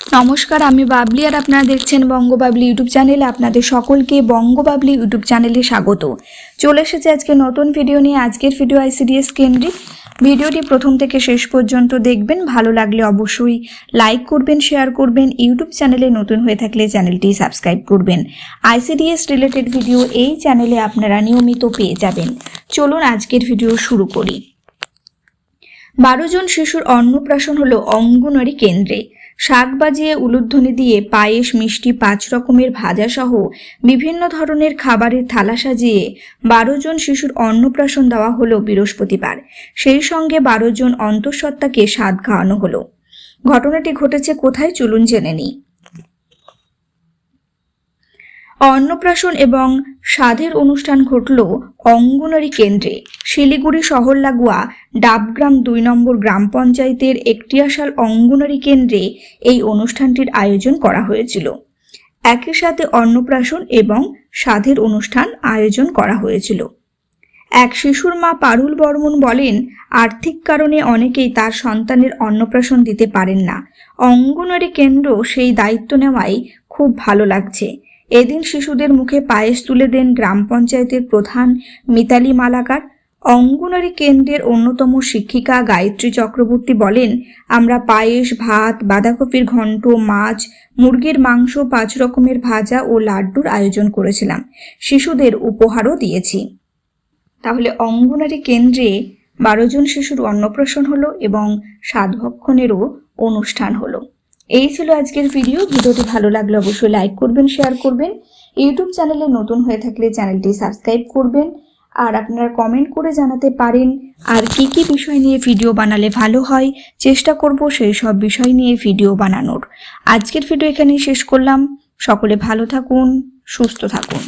নমস্কার, আমি বাবলি আর আপনারা দেখছেন বঙ্গবাবলি ইউটিউব চ্যানেলে আপনাদের সকলকে বঙ্গবাবলি ইউটিউব চ্যানেলে স্বাগত। চলে এসেছে আজকে নতুন ভিডিও নিয়ে, আজকের ভিডিও আইসিডিএস কেন্দ্রিক। ভিডিওটি প্রথম থেকে শেষ পর্যন্ত দেখবেন, ভালো লাগলে অবশ্যই লাইক করবেন, শেয়ার করবেন, ইউটিউব চ্যানেলে নতুন হয়ে থাকলে চ্যানেলটি সাবস্ক্রাইব করবেন। আইসিডিএস রিলেটেড ভিডিও এই চ্যানেলে আপনারা নিয়মিত পেয়ে যাবেন। চলুন আজকের ভিডিও শুরু করি। বারো জন শিশুর অন্নপ্রাশন হলো অঙ্গনওয়াড়ি কেন্দ্রে। শাক বাজিয়ে উলুধ্বনি দিয়ে পায়েস, মিষ্টি, পাঁচ রকমের ভাজা সহ বিভিন্ন ধরনের খাবারের থালা সাজিয়ে বারো জন শিশুর অন্নপ্রাশন দেওয়া হলো বৃহস্পতিবার। সেই সঙ্গে বারো জন অন্তঃসত্ত্বাকে স্বাদ খাওয়ানো হলো। ঘটনাটি ঘটেছে কোথায় চলুন জেনে নিই। অন্নপ্রাশন এবং স্বাদের অনুষ্ঠান ঘটল অঙ্গনওয়াড়ি কেন্দ্রে। শিলিগুড়ি শহর লাগোয়া ডাবগ্রাম দুই নম্বর গ্রাম পঞ্চায়েতের একটিয়াশাল অঙ্গনওয়াড়ি কেন্দ্রে এই অনুষ্ঠানটির আয়োজন করা হয়েছিল। একই সাথে অন্নপ্রাশন এবং সাধের অনুষ্ঠান আয়োজন করা হয়েছিল। এক শিশুর মা পারুল বর্মন বলেন, আর্থিক কারণে অনেকেই তার সন্তানের অন্নপ্রাশন দিতে পারেন না। অঙ্গনওয়াড়ি কেন্দ্র সেই দায়িত্ব নেওয়াই খুব ভালো লাগছে। এদিন শিশুদের মুখে পায়েস তুলে দেন গ্রাম পঞ্চায়েতের প্রধান মিতালি মালাকার। অঙ্গনওয়াড়ি কেন্দ্রের অন্যতম শিক্ষিকা গায়ত্রী চক্রবর্তী বলেন, আমরা পায়েস, ভাত, বাঁধাকপির ঘন্ট, মাছ, মুরগির মাংস, পাঁচ রকমের ভাজা ও লাড্ডুর আয়োজন করেছিলাম। শিশুদের উপহারও দিয়েছি। তাহলে অঙ্গনারী কেন্দ্রে বারো জন শিশুর অন্নপ্রাশন হলো এবং সাধভক্ষণেরও অনুষ্ঠান হলো। এই ছিল আজকের ভিডিও ভিডিওটি ভালো লাগলে অবশ্যই লাইক করবেন শেয়ার করবেন। ইউটিউব চ্যানেলে নতুন হয়ে থাকলে চ্যানেলটি সাবস্ক্রাইব করবেন। আর আপনারা কমেন্ট করে জানাতে পারেন আর কি কি বিষয় নিয়ে ভিডিও বানালে ভালো হয়। চেষ্টা করব সেই সব বিষয় নিয়ে ভিডিও বানানোর। আজকের ভিডিও এখানেই শেষ করলাম। সকলে ভালো থাকুন, সুস্থ থাকুন।